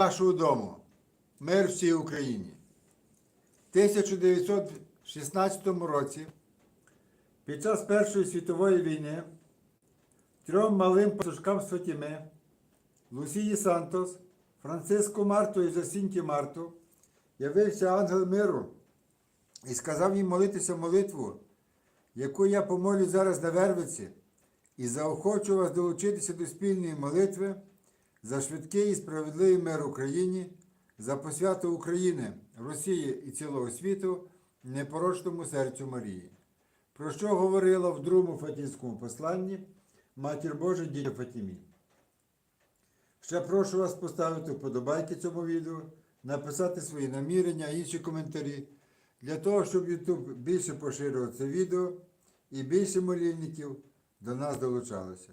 вашого дому. Мир всій Україні. В 1916 році, під час Першої світової війни, трьом малим пастушкам Святіми, Лусії Сантос, Франциско Марто і Засінті Марту, явився ангел миру і сказав їм молитися молитву, яку я помолю зараз на Вервиці, і заохочу вас долучитися до спільної молитви за швидкий і справедливий мир Україні, за посвяту України, Росії і цілого світу, непорочному серцю Марії. Про що говорила в другому Фатівському посланні Матір Божа дітя Фатімі. Ще прошу вас поставити вподобайки цьому відео, написати свої намірення, інші коментарі, для того, щоб YouTube більше поширював це відео і більше молільників до нас долучалося.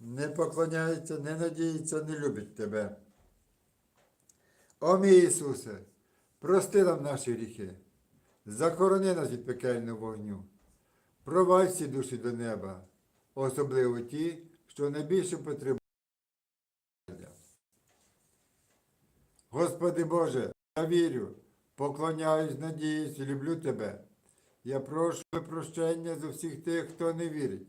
не поклоняється, не надіється, не любить Тебе. О мій Ісусе, прости нам наші гріхи, захорони нас від пекельного вогню, провадь всі душі до неба особливо ті, що найбільше потребують. Господи Боже, я вірю, поклоняюсь, надіюсь люблю Тебе. Я прошу прощення за всіх тих, хто не вірить,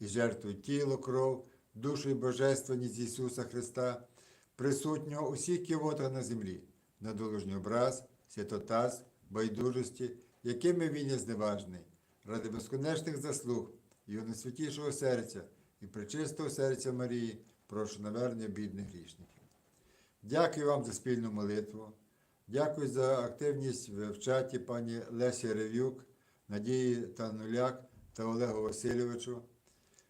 і жертвую тіло, кров, душу і божественність Ісуса Христа, присутнього у всіх ківотах на землі, на долужній образ, святотаз, байдужості, якими він є зневажний, ради безконечних заслуг Його найсвятішого серця і пречистого серця Марії, прошу навернення бідних грішників. Дякую вам за спільну молитву. Дякую за активність в чаті пані Лесі Рев'юк, Надії Тануляк та Олегу Васильовичу.